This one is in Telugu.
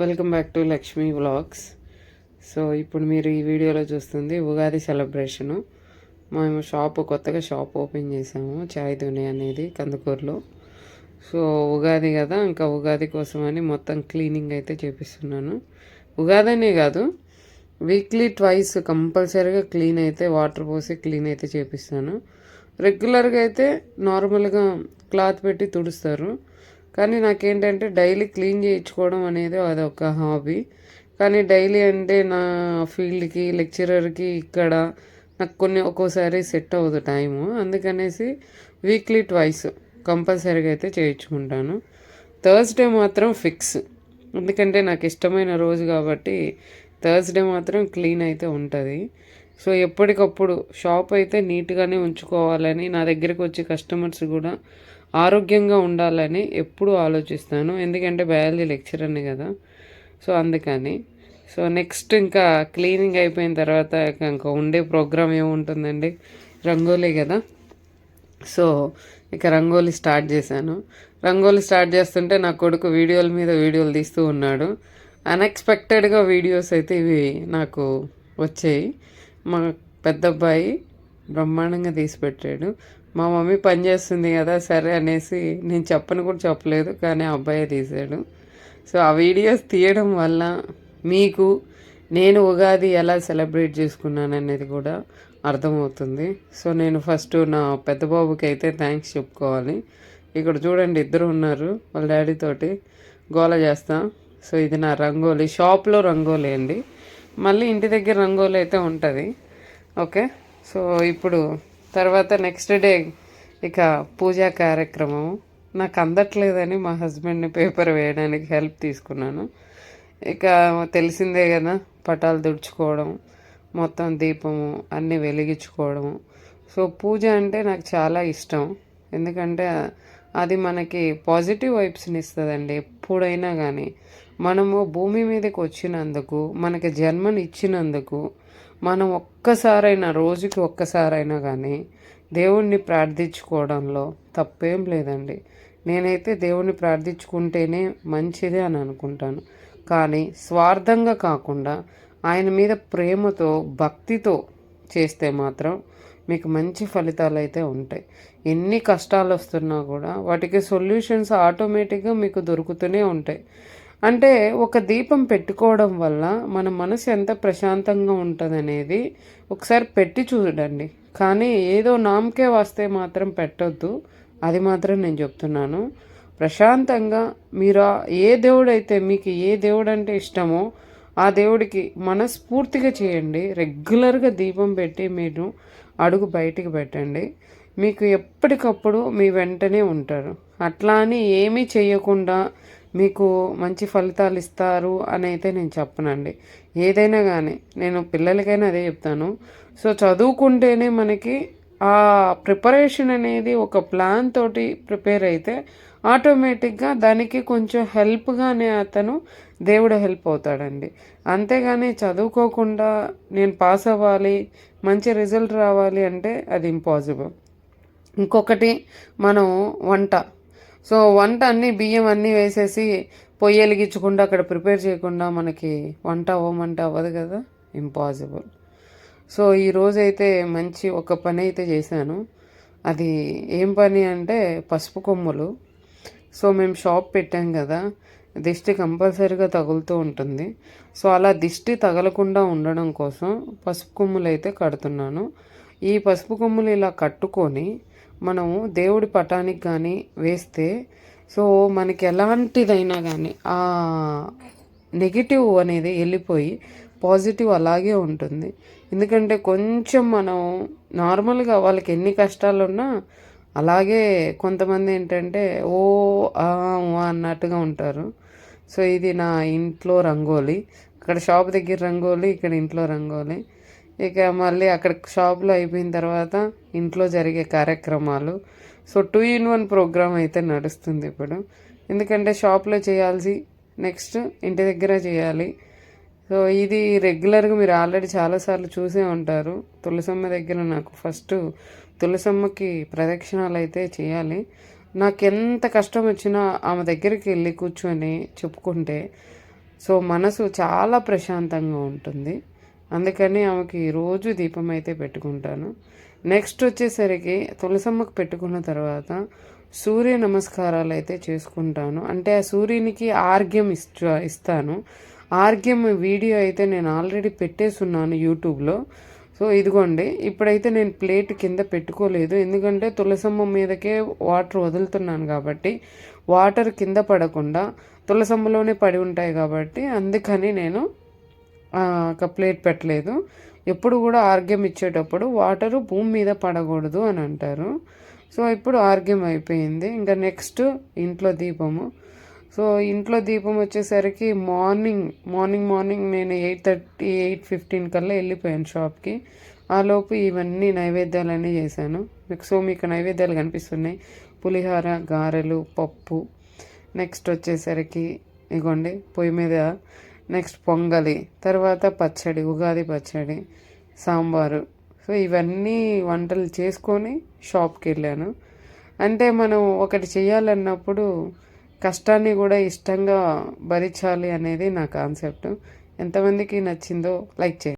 Welcome back to Lakshmi vlogs. So ఇప్పుడు మీరు ఈ వీడియోలో చూస్తుంది ఉగాది సెలబ్రేషను. మేము షాప్ కొత్తగా షాప్ ఓపెన్ చేసాము చాయ్ దుని అనేది కందుకూరులో. సో ఉగాది కదా ఇంకా ఉగాది కోసమని మొత్తం క్లీనింగ్ అయితే చేపిస్తున్నాను. ఉగాదనే కాదు వీక్లీ ట్వైస్ కంపల్సరీగా క్లీన్ అయితే వాటర్ పోసి క్లీన్ అయితే చేపిస్తాను. రెగ్యులర్గా అయితే నార్మల్గా క్లాత్ పెట్టి తుడుస్తారు. కానీ నాకేంటంటే డైలీ క్లీన్ చేయించుకోవడం అనేది అదొక హాబీ. కానీ డైలీ అంటే నా ఫీల్డ్కి లెక్చరర్కి ఇక్కడ నాకు కొన్ని ఒక్కోసారి సెట్ అవ్వదు టైము. అందుకనేసి వీక్లీ ట్వైస్ కంపల్సరీగా అయితే చేయించుకుంటాను. థర్స్డే మాత్రం ఫిక్స్. ఎందుకంటే నాకు ఇష్టమైన రోజు కాబట్టి థర్స్డే మాత్రం క్లీన్ అయితే ఉంటుంది. సో ఎప్పటికప్పుడు షాప్ అయితే నీట్గానే ఉంచుకోవాలని నా దగ్గరికి వచ్చే కస్టమర్స్ కూడా ఆరోగ్యంగా ఉండాలని ఎప్పుడూ ఆలోచిస్తాను. ఎందుకంటే బయాలజీ లెక్చరర్ని కదా. సో అందుకని. సో నెక్స్ట్ ఇంకా క్లీనింగ్ అయిపోయిన తర్వాత ఇంకా ఉండే ప్రోగ్రామ్ ఏముంటుందండి? రంగోలీ కదా. సో ఇక రంగోలీ స్టార్ట్ చేశాను. రంగోలీ స్టార్ట్ చేస్తుంటే నా కొడుకు వీడియోల మీద వీడియోలు తీస్తూ ఉన్నాడు. అన్ఎక్స్పెక్టెడ్గా వీడియోస్ అయితే ఇవి నాకు వచ్చాయి. మా పెద్ద అబ్బాయి బ్రహ్మాండంగా తీసి పెట్టాడు. మా మమ్మీ పని చేస్తుంది కదా సరే అనేసి నేను చెప్పను కూడా చెప్పలేదు కానీ ఆ అబ్బాయే తీసాడు. సో ఆ వీడియోస్ తీయడం వల్ల మీకు నేను ఉగాది ఎలా సెలబ్రేట్ చేసుకున్నాను అనేది కూడా అర్థమవుతుంది. సో నేను ఫస్ట్ నా పెద్ద బాబుకి అయితే థ్యాంక్స్ చెప్పుకోవాలి. ఇక్కడ చూడండి ఇద్దరు ఉన్నారు వాళ్ళ డాడీ తోటి గోల చేస్తా. సో ఇది నా రంగోలీ షాప్లో రంగోలీ అండి. మళ్ళీ ఇంటి దగ్గర రంగోలీ అయితే ఉంటుంది. ఓకే? సో ఇప్పుడు తర్వాత నెక్స్ట్ డే ఇక పూజా కార్యక్రమం. నాకు అందట్లేదని మా హస్బెండ్ని పేపర్ వేయడానికి హెల్ప్ తీసుకున్నాను. ఇక తెలిసిందే కదా పటాలు తుడుచుకోవడం మొత్తం దీపము అన్నీ వెలిగించుకోవడం. సో పూజ అంటే నాకు చాలా ఇష్టం. ఎందుకంటే అది మనకి పాజిటివ్ వైబ్స్ని ఇస్తుందండి ఎప్పుడైనా కానీ మనము భూమి మీదకి వచ్చినందుకు మనకి జన్మని ఇచ్చినందుకు మనం ఒక్కసారైనా రోజుకి ఒక్కసారైనా కానీ దేవుణ్ణి ప్రార్థించుకోవడంలో తప్పేం లేదండి. నేనైతే దేవుణ్ణి ప్రార్థించుకుంటేనే మంచిదే అని అనుకుంటాను. కానీ స్వార్థంగా కాకుండా ఆయన మీద ప్రేమతో భక్తితో చేస్తే మాత్రం మీకు మంచి ఫలితాలు అయితే ఉంటాయి. ఎన్ని కష్టాలు వస్తున్నా కూడా వాటికి సొల్యూషన్స్ ఆటోమేటిక్గా మీకు దొరుకుతూనే ఉంటాయి. అంటే ఒక దీపం పెట్టుకోవడం వల్ల మన మనసు ఎంత ప్రశాంతంగా ఉంటుందనేది ఒకసారి పెట్టి చూడండి. కానీ ఏదో నామకే వస్తే మాత్రం పెట్టొద్దు. అది మాత్రం నేను చెప్తున్నాను. ప్రశాంతంగా మీరు ఏ దేవుడైతే మీకు ఏ దేవుడు అంటే ఇష్టమో ఆ దేవుడికి మనస్ఫూర్తిగా చేయండి. రెగ్యులర్గా దీపం పెట్టి మీరు అడుగు బయటికి పెట్టండి. మీకు ఎప్పటికప్పుడు మీ వెంటనే ఉంటారు. అట్లా అని ఏమీ చేయకుండా మీకు మంచి ఫలితాలు ఇస్తారు అని అయితే నేను చెప్పనండి. ఏదైనా కానీ నేను పిల్లలకైనా అదే చెప్తాను. సో చదువుకుంటేనే మనకి ఆ ప్రిపరేషన్ అనేది ఒక ప్లాన్ తోటి ప్రిపేర్ అయితే ఆటోమేటిక్గా దానికి కొంచెం హెల్ప్గానే అతను దేవుడు హెల్ప్ అవుతాడండి. అంతేగాని చదువుకోకుండా నేను పాస్ అవ్వాలి మంచి రిజల్ట్ రావాలి అంటే అది ఇంపాసిబుల్. ఇంకొకటి మనం వంట. సో వంట అన్నీ బియ్యం అన్నీ వేసేసి పొయ్యి వెలిగించకుండా అక్కడ ప్రిపేర్ చేయకుండా మనకి వంట అవ్వమంటే అవ్వదు కదా? ఇంపాసిబుల్. సో ఈ అయితే మంచి ఒక పని అయితే చేశాను. అది ఏం పని అంటే పసుపు కొమ్ములు. సో మేము షాప్ పెట్టాం కదా దిష్టి కంపల్సరీగా తగులుతూ ఉంటుంది. సో అలా దిష్టి తగలకుండా ఉండడం కోసం పసుపు కొమ్ములు అయితే కడుతున్నాను. ఈ పసుపు కొమ్ములు ఇలా కట్టుకొని మనము దేవుడి పటానికి కానీ వేస్తే సో మనకి ఎలాంటిదైనా కానీ ఆ నెగిటివ్ అనేది వెళ్ళిపోయి పాజిటివ్ అలాగే ఉంటుంది. ఎందుకంటే కొంచెం మనం నార్మల్గా వాళ్ళకి ఎన్ని కష్టాలు ఉన్నా అలాగే కొంతమంది ఏంటంటే ఓ ఆ అన్నట్టుగా ఉంటారు. సో ఇది నా ఇంట్లో రంగోలి. అక్కడ షాప్ దగ్గర రంగోలి ఇక్కడ ఇంట్లో రంగోలి. ఇక మళ్ళీ అక్కడ షాప్లో అయిపోయిన తర్వాత ఇంట్లో జరిగే కార్యక్రమాలు. So two in one programme అయితే నడుస్తుంది ఇప్పుడు. ఎందుకంటే షాప్లో చేయాల్సి నెక్స్ట్ ఇంటి దగ్గర చేయాలి. సో ఇది రెగ్యులర్గా మీరు ఆల్రెడీ చాలాసార్లు చూసే ఉంటారు. తులసమ్మ దగ్గర నాకు ఫస్ట్ తులసమ్మకి ప్రదక్షిణాలు అయితే చేయాలి. నాకు ఎంత కష్టం వచ్చినా ఆమె దగ్గరికి వెళ్ళి కూర్చొని చెప్పుకుంటే సో మనసు చాలా ప్రశాంతంగా ఉంటుంది. అందుకని ఆమెకి రోజు దీపం అయితే పెట్టుకుంటాను. నెక్స్ట్ వచ్చేసరికి తులసమ్మకు పెట్టుకున్న తర్వాత సూర్య నమస్కారాలు అయితే చేసుకుంటాను. అంటే ఆ సూర్యునికి ఆర్గ్యం ఇస్తా ఇస్తాను. ఆర్గ్యం వీడియో అయితే నేను ఆల్రెడీ పెట్టేసున్నాను యూట్యూబ్లో. సో ఇదిగోండి ఇప్పుడైతే నేను ప్లేట్ కింద పెట్టుకోలేదు. ఎందుకంటే తులసమ్మ మీదకే వాటర్ వదులుతున్నాను కాబట్టి వాటర్ కింద పడకుండా తులసమ్మలోనే పడి ఉంటాయి కాబట్టి అందుకని నేను ప్లేట్ పెట్టలేదు. ఎప్పుడు కూడా ఆర్గ్యం ఇచ్చేటప్పుడు వాటరు భూమి మీద పడకూడదు అని అంటారు. సో ఇప్పుడు ఆర్గ్యం అయిపోయింది. ఇంకా నెక్స్ట్ ఇంట్లో దీపము. సో ఇంట్లో దీపం వచ్చేసరికి మార్నింగ్ మార్నింగ్ మార్నింగ్ నేను ఎయిట్ థర్టీ ఎయిట్ ఫిఫ్టీన్ కల్లా వెళ్ళిపోయాను షాప్కి. ఆ లోపు ఇవన్నీ నైవేద్యాలన్నీ చేశాను. మీకు సో మీకు నైవేద్యాలు కనిపిస్తున్నాయి. పులిహోర గారెలు పప్పు. నెక్స్ట్ వచ్చేసరికి ఇగోండి పొయ్యి మీద నెక్స్ట్ పొంగలి. తర్వాత పచ్చడి ఉగాది పచ్చడి సాంబారు. సో ఇవన్నీ వంటలు చేసుకొని షాప్కి వెళ్ళాను. అంటే మనం ఒకటి చేయాలన్నప్పుడు కష్టాన్ని కూడా ఇష్టంగా భరించాలి అనేది నా కాన్సెప్ట్. ఎంతమందికి నచ్చిందో లైక్ చేయండి.